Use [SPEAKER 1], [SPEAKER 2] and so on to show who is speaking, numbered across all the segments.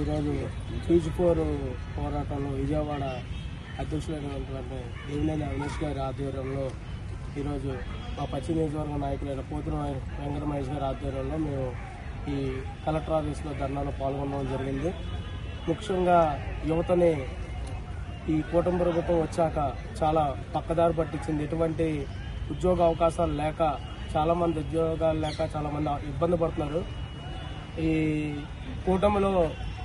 [SPEAKER 1] ఈరోజు peach four పోరాటంలో విజయవాడ అధ్యక్షులైనటువంటి దేవినేని అవినేష్ గారి ఆధ్వర్యంలో ఈరోజు మా పశ్చిమ నియోజకవర్గ నాయకులైన పోతుల వెంకట మహేష్ గారి ఆధ్వర్యంలో మేము ఈ కలెక్టర్ ఆఫీస్లో ధర్నాలో పాల్గొనడం జరిగింది. ముఖ్యంగా యువతని ఈ కూటమి ప్రభుత్వం వచ్చాక చాలా పక్కదారి పట్టించింది. ఎటువంటి ఉద్యోగ అవకాశాలు లేక చాలామంది ఉద్యోగాలు లేక చాలామంది ఇబ్బంది పడుతున్నారు. ఈ కూటమిలో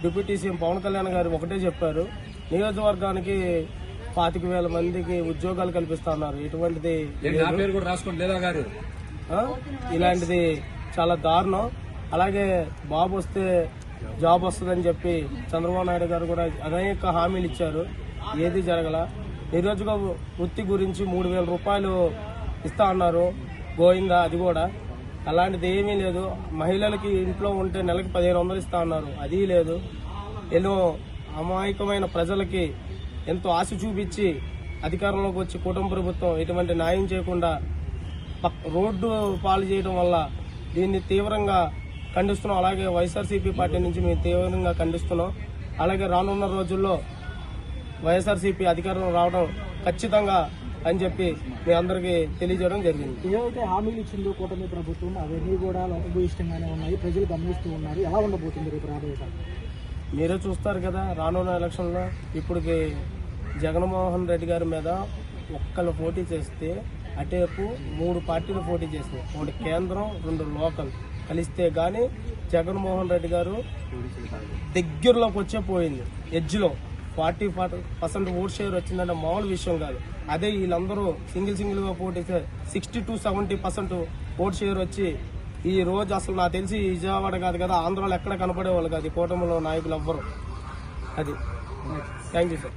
[SPEAKER 1] డిప్యూటీ సీఎం పవన్ కళ్యాణ్ గారు ఒకటే చెప్పారు నియోజకవర్గానికి పాతిక వేల మందికి ఉద్యోగాలు కల్పిస్తా ఉన్నారు. ఎటువంటిది
[SPEAKER 2] ఏంటి నా పేరు కూడా రాసుకోండి లేదా గారు?
[SPEAKER 1] ఆ? ఇలాంటిది చాలా దారుణం. అలాగే బాబు వస్తే జాబ్ వస్తుందని చెప్పి చంద్రబాబు నాయుడు గారు కూడా అనేక హామీలు ఇచ్చారు. ఏది జరగల? నిరుద్యోగ వృత్తి గురించి మూడు వేల రూపాయలు ఇస్తా అన్నారు. గోయిందా? అది కూడా. అలాంటిది ఏమీ లేదు. మహిళలకి ఇంట్లో ఉంటే నెలకి పదిహేను వందలు ఇస్తా అన్నారు. అది లేదు. ఎన్నో అమాయకమైన ప్రజలకి ఎంతో ఆశ చూపించి అధికారంలోకి వచ్చి కుటుంబ ప్రభుత్వం ఎటువంటి న్యాయం చేయకుండా రోడ్డు పాలు చేయడం వల్ల దీన్ని తీవ్రంగా ఖండిస్తున్నాం. అలాగే వైఎస్ఆర్సీపీ పార్టీ నుంచి మేము తీవ్రంగా ఖండిస్తున్నాం. అలాగే రానున్న రోజుల్లో వైఎస్ఆర్సీపీ అధికారం రావడం ఖచ్చితంగా అని చెప్పి మీ అందరికీ తెలియజేయడం జరిగింది.
[SPEAKER 3] ఏవైతే హామీలు ఇచ్చిందో కూటమి ప్రభుత్వం అవన్నీ కూడా లోపభూయిష్టంగానే ఉన్నాయి. ప్రజలు గమనిస్తూ ఉన్నారు. ఎలా ఉండబోతుంది రేపు రాబోయే
[SPEAKER 1] మీరే చూస్తారు కదా రానున్న ఎలక్షన్లో ఇప్పటికి జగన్మోహన్ రెడ్డి గారి మీద ఒక్కళ్ళు పోటీ చేస్తే అటేపు మూడు పార్టీలు పోటీ చేసినాయి ఒకటి కేంద్రం రెండు లోకల్. కలిస్తే గాని జగన్మోహన్ రెడ్డి గారు దగ్గరలోకి వచ్చే పోయింది ఎడ్జ్లో. ఫార్టీ పర్సెంట్ ఓట్ షేర్ వచ్చిందంటే మామూలు విషయం కాదు. అదే వీళ్ళందరూ సింగిల్ సింగిల్గా పోటీస్తే sixty to seventy percent vote share వచ్చి ఈ రోజు అసలు నాకు తెలిసి విజయవాడ కాదు కదా ఆంధ్రాలో ఎక్కడ కనపడేవాళ్ళు కాదు ఈ కూటమిలో నాయకులు ఎవ్వరు. అది. Thank you sir.